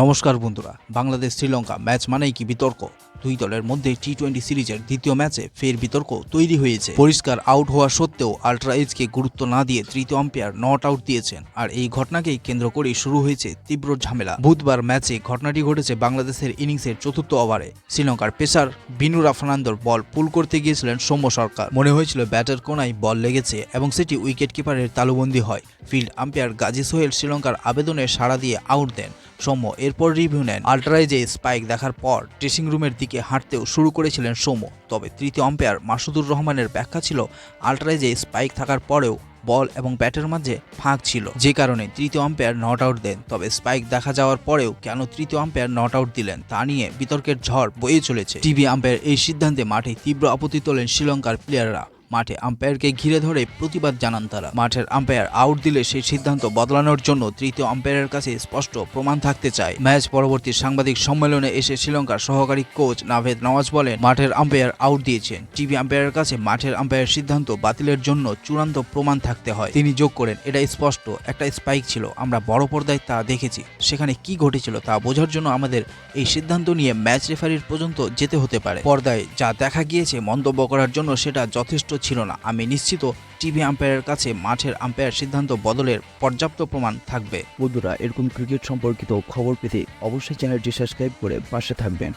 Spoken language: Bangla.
নমস্কার বন্ধুরা, বাংলাদেশ শ্রীলঙ্কা ম্যাচ মানেই কি বিতর্ক? দুই দলের মধ্যে টি টোয়েন্টি সিরিজের দ্বিতীয় ম্যাচে ফের বিতর্ক তৈরি হয়েছে। পরিষ্কার আউট হওয়া সত্ত্বেও আল্ট্রা এজকে গুরুত্ব না দিয়ে তৃতীয় আম্পায়ার নট আউট দিয়েছেন। আর এই ঘটনাকেই কেন্দ্র করে শুরু হয়েছে তীব্র ঝামেলা। বুধবার ম্যাচে ঘটনাটি ঘটেছে বাংলাদেশের ইনিংসের চতুর্থ ওভারে। শ্রীলঙ্কার পেসার বিনুরা ফার্নান্দোর বল পুল করতে গিয়েছিলেন সৌম্য সরকার। মনে হয়েছিল ব্যাটার কোনায় বল লেগেছে এবং সেটি উইকেট কিপারের তালুবন্দি হয়। ফিল্ড আম্পায়ার গাজী সোহেল শ্রীলঙ্কার আবেদনে সাড়া দিয়ে আউট দেন। সৌম্য এরপর রিভিউ নেন। আল্ট্রাইজে স্পাইক দেখার পর ড্রেসিং রুমের দিকে হাঁটতেও শুরু করেছিলেন সৌম্য। তবে তৃতীয় আম্পায়ার মাসুদুর রহমানের ব্যাখ্যা ছিল, আল্ট্রাইজে স্পাইক থাকার পরেও বল এবং ব্যাটের মাঝে ফাঁক ছিল। যে কারণে তৃতীয় আম্পায়ার নট আউট দেন, তবে স্পাইক দেখা যাওয়ার পরেও কেন তৃতীয় আম্পায়ার নট আউট দিলেন তা নিয়ে বিতর্কের ঝড় বয়ে চলেছে। টিভি আম্পায়ার এই সিদ্ধান্তে মাঠে তীব্র আপত্তি তোলেন শ্রীলঙ্কার প্লেয়াররা। মাঠে আম্পায়ারকে ঘিরে ধরে প্রতিবাদ জানান তারা। মাঠের আম্পায়ার আউট দিলে সেই সিদ্ধান্ত বদলানোর জন্য তৃতীয় আম্পায়ারের কাছে স্পষ্ট প্রমাণ থাকতে চায়। ম্যাচ পরবর্তী সাংবাদিক সম্মেলনে এসে শ্রীলঙ্কার সহকারী কোচ নাভেদ নওয়াজ বলেন, মাঠের আম্পায়ার আউট দিয়েছেন। টিভি আম্পায়ারের কাছে মাঠের আম্পায়ার সিদ্ধান্ত বাতিলের জন্য চূড়ান্ত প্রমাণ থাকতে হয়। তিনি যোগ করেন, এটা স্পষ্ট, একটা স্পাইক ছিল, আমরা বড় পর্দায় তা দেখেছি। সেখানে কি ঘটেছিল তা বোঝার জন্য আমাদের এই সিদ্ধান্ত নিয়ে ম্যাচ রেফারির পর্যন্ত যেতে হতে পারে। পর্দায় যা দেখা গিয়েছে, মন্তব্য করার জন্য সেটা যথেষ্ট ছিল না। আমি নিশ্চিত টিভি আম্পায়ারের কাছে মাঠের আম্পায়ার সিদ্ধান্ত বদলের পর্যাপ্ত প্রমাণ থাকবে। বন্ধুরা, এরকম ক্রিকেট সম্পর্কিত খবর পেতে অবশ্যই চ্যানেলটি সাবস্ক্রাইব করে পাশে থাকবেন।